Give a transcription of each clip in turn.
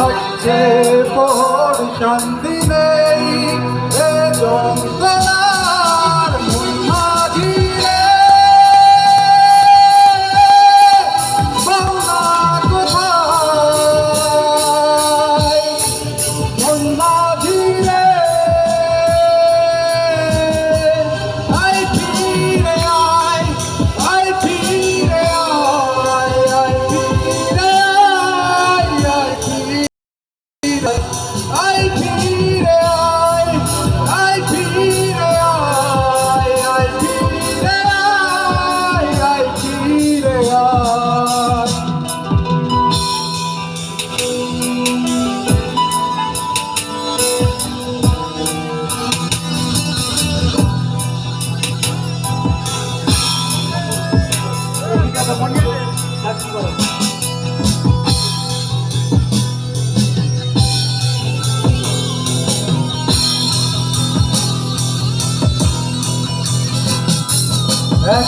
রাজ্যে পর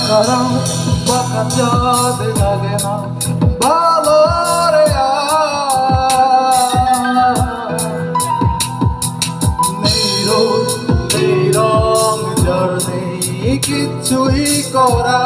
করম বাকা চাঁদ লাগে না ভালো রে নেইরো নেই রং জড় কিছুই করা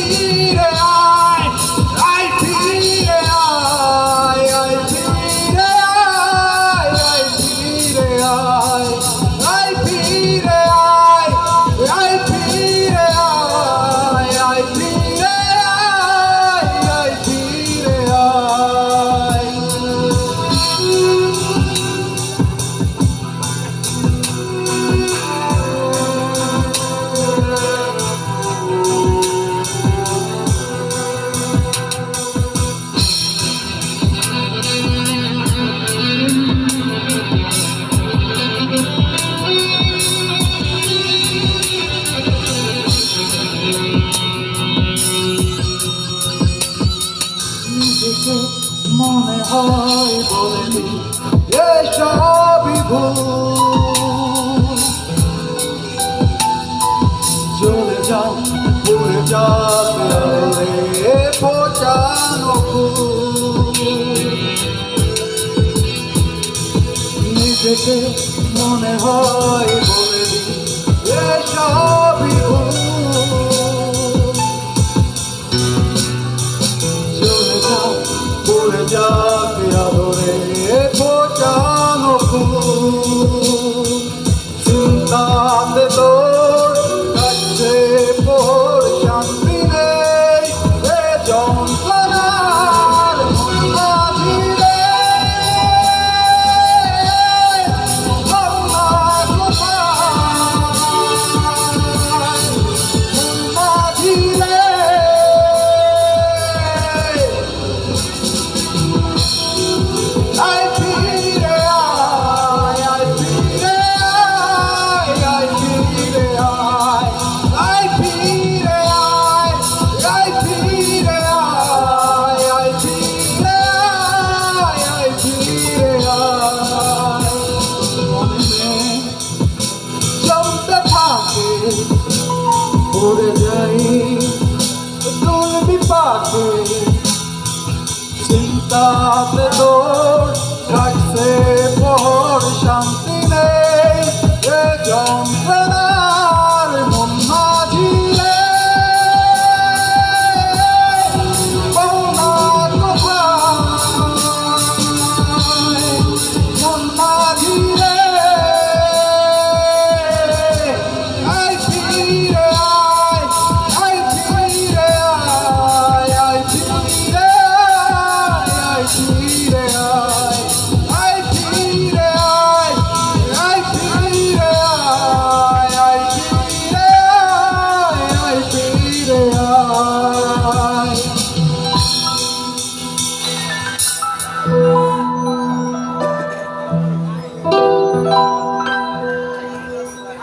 Yeah. কথাই বলেনি এসবই চলে যাও উড়ে যাবে পচানো নিজেকে মনে হয় ভরে যাই। দোল বিপাকে চিন্তাতে দোল